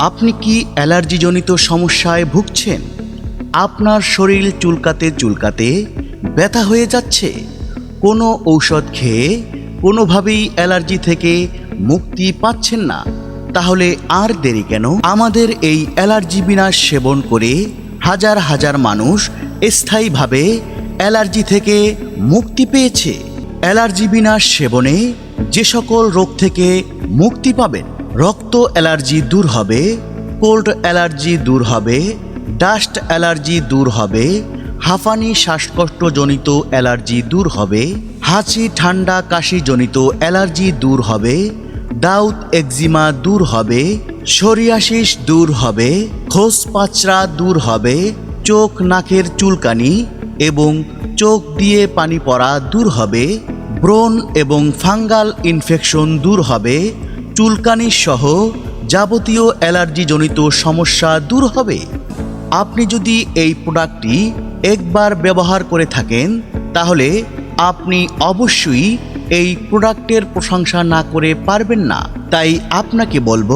আপনি কি অ্যালার্জিজনিত সমস্যায় ভুগছেন? আপনার শরীর চুলকাতে চুলকাতে ব্যথা হয়ে যাচ্ছে। কোনো ঔষধ খেয়ে কোনোভাবেই অ্যালার্জি থেকে মুক্তি পাচ্ছেন না। তাহলে আর দেরি কেন? আমাদের এই অ্যালার্জি বিনাশ সেবন করে হাজার হাজার মানুষ স্থায়ীভাবে অ্যালার্জি থেকে মুক্তি পেয়েছে। অ্যালার্জি বিনাশ সেবনে যে সকল রোগ থেকে মুক্তি পাবেন রক্ত অ্যালার্জি দূর হবে কোল্ড অ্যালার্জি দূর হবে ডাস্ট অ্যালার্জি দূর হবে হাঁফানি শ্বাসকষ্টজনিত অ্যালার্জি দূর হবে হাঁচি ঠান্ডা কাশিজনিত অ্যালার্জি দূর হবে দাউত একজিমা দূর হবে সরিয়াশিস দূর হবে খোস পাচড়া দূর হবে চোখ নাকের চুলকানি এবং চোখ দিয়ে পানি পড়া দূর হবে ব্রণ এবং ফাঙ্গাল ইনফেকশন দূর হবে চুলকানি সহ যাবতীয় অ্যালার্জিজনিত সমস্যা দূর হবে। আপনি যদি এই প্রোডাক্টটি একবার ব্যবহার করে থাকেন, তাহলে আপনি অবশ্যই এই প্রোডাক্টের প্রশংসা না করে পারবেন না। তাই আপনাকে বলব,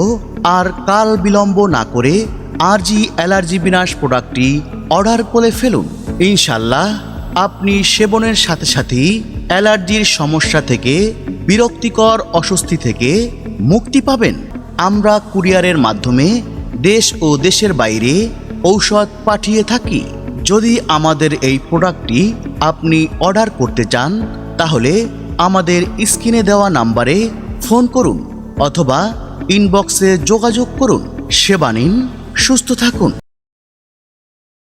আর কাল বিলম্ব না করে আরজি অ্যালার্জি বিনাশ প্রোডাক্টটি অর্ডার করে ফেলুন। ইনশাল্লাহ, আপনি সেবনের সাথে সাথেই অ্যালার্জির সমস্যা থেকে, বিরক্তিকর অস্বস্তি থেকে মুক্তি পাবেন। আমরা কুরিয়ারের মাধ্যমে দেশ ও দেশের বাইরে ঔষধ পাঠিয়ে থাকি। যদি আমাদের এই প্রোডাক্টটি আপনি অর্ডার করতে চান, তাহলে আমাদের স্ক্রিনে দেওয়া নাম্বারে ফোন করুন অথবা ইনবক্সে যোগাযোগ করুন। সেবা নিন, সুস্থ থাকুন।